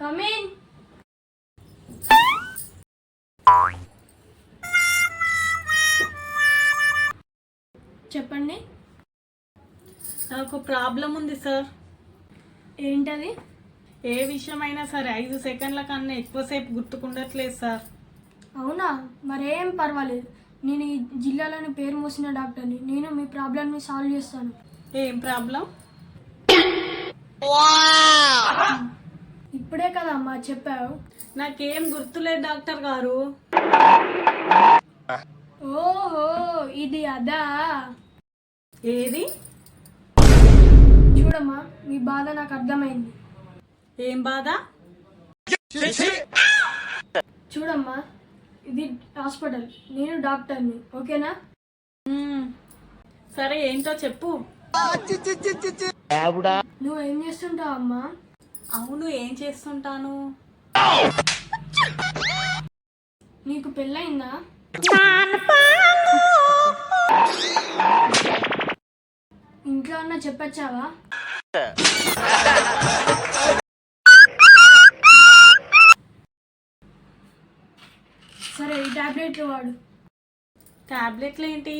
Come in చెప్పండి. నాకు problem ఉంది సార్ ఏంటది? ఏ విషయమైనా సరే ఐదు సెకండ్ల కన్నా ఎక్కువసేపు గుర్తుకుండట్లేదు సార్ అవునా? మరేం పర్వాలేదు. నేను ఈ జిల్లాలోని పేరు మోసిన డాక్టర్ని. నేను మీ ప్రాబ్లమ్ని సాల్వ్ చేస్తాను. ఏం ప్రాబ్లం? ఇప్పుడే కదా అమ్మా చెప్పావు. నాకేం గుర్తులేదు డాక్టర్ గారు. ఓహో ఇది అదా? ఏది? చూడమ్మా మీ బాధ నాకు అర్థమైంది. ఏం బాధ? చూడమ్మా ఇది హాస్పిటల్ నేను డాక్టర్ని ఓకేనా. సరే ఏంటో చెప్పు. నువ్వు ఏం చేస్తుంటావు అమ్మా అవును ఏం చేస్తుంటాను? నీకు పెళ్ళయిందా? ఇంట్లో అన్న చెప్పచ్చావా? సరే ఈ టాబ్లెట్లు వాడు. టాబ్లెట్లు ఏంటి